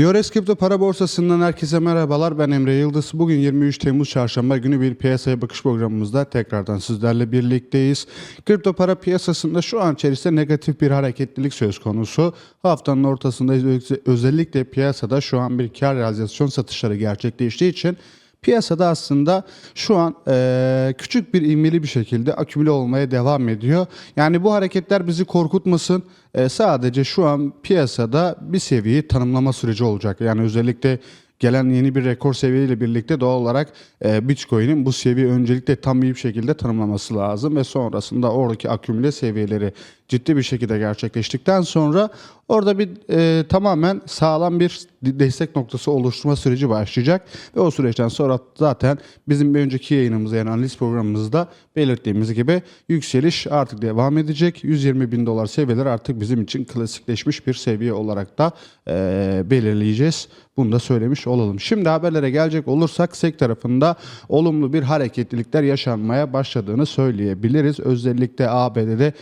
Diores Kripto Para Borsası'ndan herkese merhabalar. Ben Emre Yıldız. Bugün 23 Temmuz Çarşamba günü bir piyasaya bakış programımızda tekrardan sizlerle birlikteyiz. Kripto para piyasasında şu an içerisinde negatif bir hareketlilik söz konusu. Haftanın ortasında özellikle piyasada şu an bir kar realizasyon satışları gerçekleştiği için Piyasada aslında şu an eee, küçük bir ivmeli bir şekilde akümüle olmaya devam ediyor. Yani bu hareketler bizi korkutmasın. Eee, sadece şu an piyasada bir seviyeyi tanımlama süreci olacak. Yani özellikle gelen yeni bir rekor seviyeyle birlikte doğal olarak eee, Bitcoin'in bu seviye öncelikle tam bir şekilde tanımlaması lazım ve sonrasında oradaki akümüle seviyeleri ciddi bir şekilde gerçekleştikten sonra orada bir e, tamamen sağlam bir destek noktası oluşturma süreci başlayacak ve o süreçten sonra zaten bizim bir önceki yayınımızda yani analiz programımızda belirttiğimiz gibi yükseliş artık devam edecek. 120 bin dolar seviyeler artık bizim için klasikleşmiş bir seviye olarak da e, belirleyeceğiz. Bunu da söylemiş olalım. Şimdi haberlere gelecek olursak SEC tarafında olumlu bir hareketlilikler yaşanmaya başladığını söyleyebiliriz. Özellikle ABD'de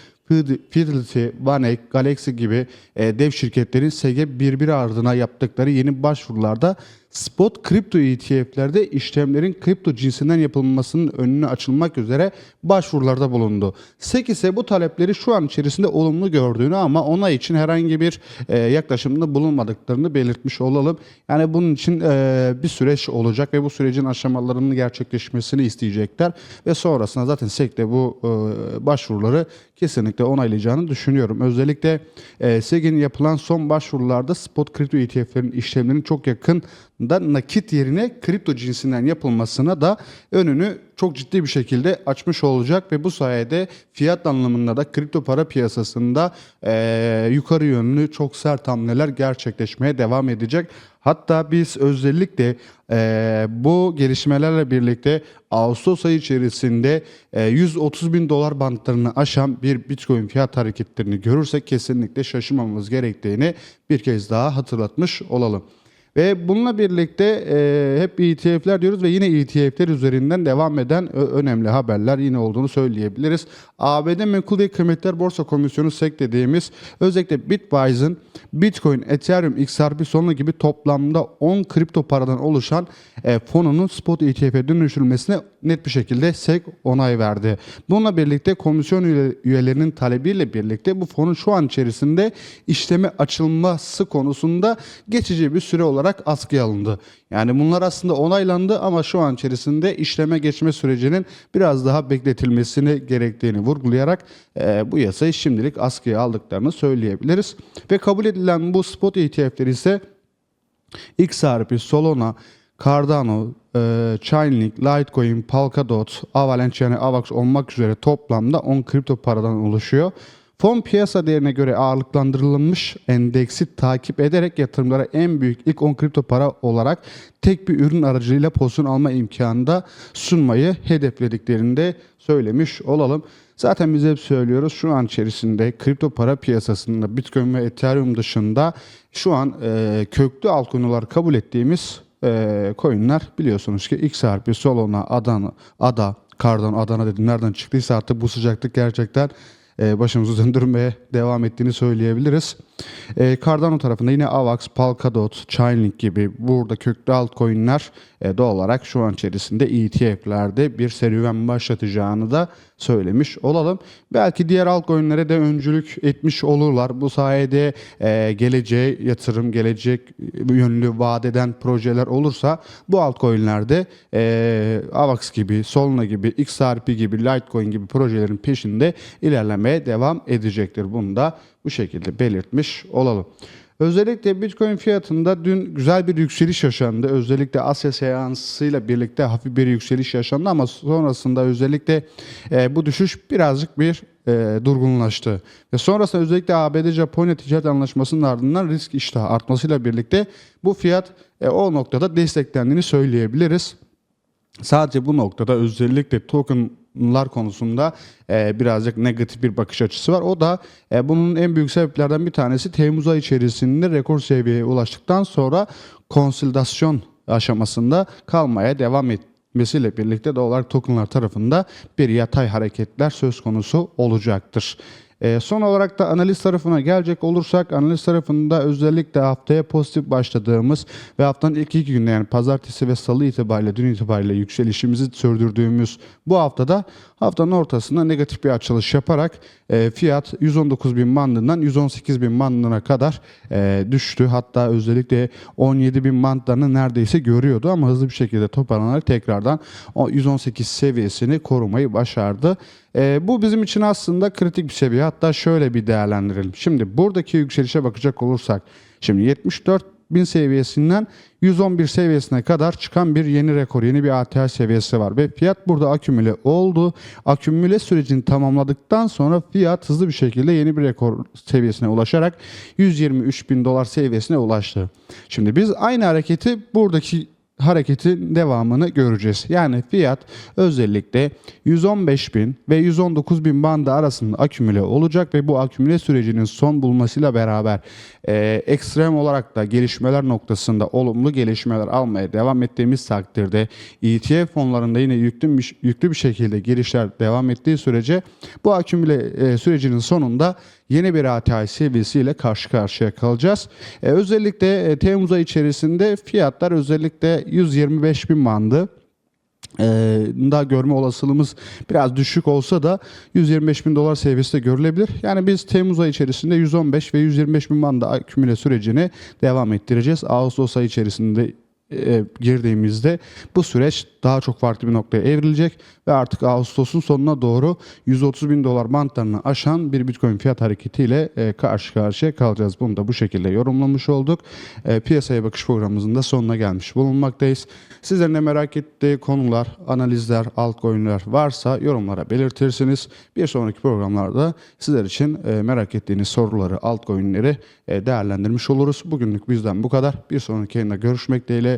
Fidelity, Vanek, Galaxy gibi e, dev şirketlerin SEG'e birbiri ardına yaptıkları yeni başvurularda spot kripto ETF'lerde işlemlerin kripto cinsinden yapılmasının önüne açılmak üzere başvurularda bulundu. SEC ise bu talepleri şu an içerisinde olumlu gördüğünü ama ona için herhangi bir e, yaklaşımda bulunmadıklarını belirtmiş olalım. Yani bunun için e, bir süreç olacak ve bu sürecin aşamalarının gerçekleşmesini isteyecekler ve sonrasında zaten SEC de bu e, başvuruları kesinlikle onaylayacağını düşünüyorum. Özellikle e, SEG'in yapılan son başvurularda spot kripto ETF'lerin işlemlerinin çok yakın da nakit yerine kripto cinsinden yapılmasına da önünü çok ciddi bir şekilde açmış olacak ve bu sayede fiyat anlamında da kripto para piyasasında eee, yukarı yönlü çok sert hamleler gerçekleşmeye devam edecek. Hatta biz özellikle eee, bu gelişmelerle birlikte Ağustos ayı içerisinde eee, 130 bin dolar bantlarını aşan bir Bitcoin fiyat hareketlerini görürsek kesinlikle şaşırmamamız gerektiğini bir kez daha hatırlatmış olalım. Ve bununla birlikte e, hep ETF'ler diyoruz ve yine ETF'ler üzerinden devam eden önemli haberler yine olduğunu söyleyebiliriz. ABD Menkul ve Kıymetler Borsa Komisyonu SEC dediğimiz özellikle Bitwise'ın Bitcoin, Ethereum, XRP sonu gibi toplamda 10 kripto paradan oluşan e, fonunun spot ETF'e dönüştürülmesine net bir şekilde SEC onay verdi. Bununla birlikte komisyon üye- üyelerinin talebiyle birlikte bu fonun şu an içerisinde işleme açılması konusunda geçici bir süre olarak askıya alındı. Yani bunlar aslında onaylandı ama şu an içerisinde işleme geçme sürecinin biraz daha bekletilmesini gerektiğini vurgulayarak e, bu yasayı şimdilik askıya aldıklarını söyleyebiliriz. Ve kabul edilen bu spot ETF'ler ise XRP, Solana, Cardano, e, Chainlink, Litecoin, Polkadot, Avalanche yani AVAX olmak üzere toplamda 10 kripto paradan oluşuyor. Fon piyasa değerine göre ağırlıklandırılmış endeksi takip ederek yatırımlara en büyük ilk 10 kripto para olarak tek bir ürün aracılığıyla pozisyon alma imkanı da sunmayı hedeflediklerini de söylemiş olalım. Zaten biz hep söylüyoruz şu an içerisinde kripto para piyasasında Bitcoin ve Ethereum dışında şu an e, köklü altcoin'ler kabul ettiğimiz e, coin'ler biliyorsunuz ki XRP, Solana, Adana, Ada, Cardano, Adana dedim nereden çıktıysa artık bu sıcaklık gerçekten başımızı döndürmeye devam ettiğini söyleyebiliriz. E, Cardano tarafında yine AVAX, Polkadot, Chainlink gibi burada köklü altcoin'ler e, doğal olarak şu an içerisinde ETF'lerde bir serüven başlatacağını da söylemiş olalım. Belki diğer altcoin'lere de öncülük etmiş olurlar. Bu sayede e, geleceğe yatırım, gelecek yönlü vaat projeler olursa bu altcoin'lerde e, AVAX gibi, Solana gibi, XRP gibi, Litecoin gibi projelerin peşinde ilerlemeye devam edecektir. Bunu da bu şekilde belirtmiş olalım. Özellikle Bitcoin fiyatında dün güzel bir yükseliş yaşandı. Özellikle Asya seansıyla birlikte hafif bir yükseliş yaşandı ama sonrasında özellikle e, bu düşüş birazcık bir e, durgunlaştı. Ve sonrasında özellikle ABD-Japonya ticaret anlaşmasının ardından risk iştahı artmasıyla birlikte bu fiyat e, o noktada desteklendiğini söyleyebiliriz. Sadece bu noktada özellikle tokenlar konusunda e, birazcık negatif bir bakış açısı var. O da e, bunun en büyük sebeplerden bir tanesi Temmuz ayı içerisinde rekor seviyeye ulaştıktan sonra konsolidasyon aşamasında kalmaya devam etmesiyle birlikte doğal olarak tokenlar tarafında bir yatay hareketler söz konusu olacaktır. E, son olarak da analiz tarafına gelecek olursak analiz tarafında özellikle haftaya pozitif başladığımız ve haftanın ilk iki günde yani pazartesi ve salı itibariyle dün itibariyle yükselişimizi sürdürdüğümüz bu haftada haftanın ortasında negatif bir açılış yaparak e, fiyat 119 bin bandından 118 bin bandına kadar e, düştü. Hatta özellikle 17 bin bandlarını neredeyse görüyordu ama hızlı bir şekilde toparlanarak tekrardan o 118 seviyesini korumayı başardı. E, bu bizim için aslında kritik bir seviye. Hatta şöyle bir değerlendirelim. Şimdi buradaki yükselişe bakacak olursak şimdi 74 bin seviyesinden 111 seviyesine kadar çıkan bir yeni rekor, yeni bir ATH seviyesi var ve fiyat burada akümüle oldu. Akümüle sürecini tamamladıktan sonra fiyat hızlı bir şekilde yeni bir rekor seviyesine ulaşarak 123 bin dolar seviyesine ulaştı. Şimdi biz aynı hareketi buradaki hareketin devamını göreceğiz. Yani fiyat özellikle 115 bin ve 119 bin bandı arasında akümüle olacak ve bu akümüle sürecinin son bulmasıyla beraber e, ekstrem olarak da gelişmeler noktasında olumlu gelişmeler almaya devam ettiğimiz takdirde ETF fonlarında yine yüklü bir, yüklü bir şekilde girişler devam ettiği sürece bu akümüle e, sürecinin sonunda yeni bir ATH seviyesiyle karşı karşıya kalacağız. E, özellikle e, Temmuz ayı içerisinde fiyatlar özellikle 125 bin bandı e, da görme olasılığımız biraz düşük olsa da 125 bin dolar seviyesi de görülebilir. Yani biz Temmuz ayı içerisinde 115 ve 125 bin banda akümüle sürecini devam ettireceğiz. Ağustos ayı içerisinde e, girdiğimizde bu süreç daha çok farklı bir noktaya evrilecek ve artık Ağustos'un sonuna doğru 130 bin dolar bantlarını aşan bir Bitcoin fiyat hareketiyle e, karşı karşıya kalacağız. Bunu da bu şekilde yorumlamış olduk. E, piyasaya bakış programımızın da sonuna gelmiş bulunmaktayız. Sizlerin de merak ettiği konular, analizler, altcoin'ler varsa yorumlara belirtirsiniz. Bir sonraki programlarda sizler için e, merak ettiğiniz soruları, altcoin'leri e, değerlendirmiş oluruz. Bugünlük bizden bu kadar. Bir sonraki yayında görüşmek dileğiyle.